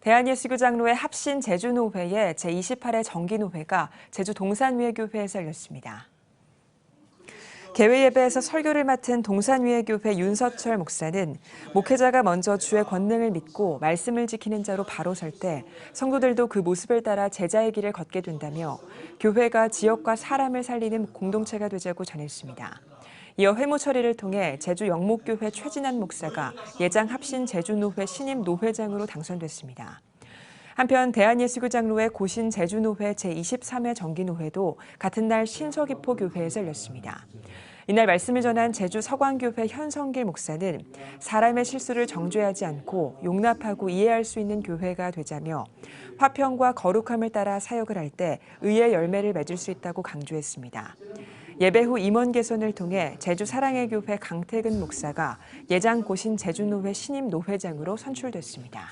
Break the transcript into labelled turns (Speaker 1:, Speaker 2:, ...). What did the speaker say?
Speaker 1: 대한예수교장로회 합신 제주노회의 제28회 정기노회가 제주 동산위에교회에서 열렸습니다. 개회 예배에서 설교를 맡은 동산위에교회 윤서철 목사는 목회자가 먼저 주의 권능을 믿고 말씀을 지키는 자로 바로 설 때 성도들도 그 모습을 따라 제자의 길을 걷게 된다며 교회가 지역과 사람을 살리는 공동체가 되자고 전했습니다. 이어 회무 처리를 통해 제주 영목교회 최진한 목사가 예장 합신 제주노회 신임 노회장으로 당선됐습니다. 한편 대한예수교장로회 고신 제주노회 제23회 정기노회도 같은 날 신서기포 교회에서 열렸습니다. 이날 말씀을 전한 제주 서광교회 현성길 목사는 사람의 실수를 정죄하지 않고 용납하고 이해할 수 있는 교회가 되자며 화평과 거룩함을 따라 사역을 할 때 의의 열매를 맺을 수 있다고 강조했습니다. 예배 후 임원 개선을 통해 제주 사랑의 교회 강태근 목사가 예장 고신 제주노회 신임 노회장으로 선출됐습니다.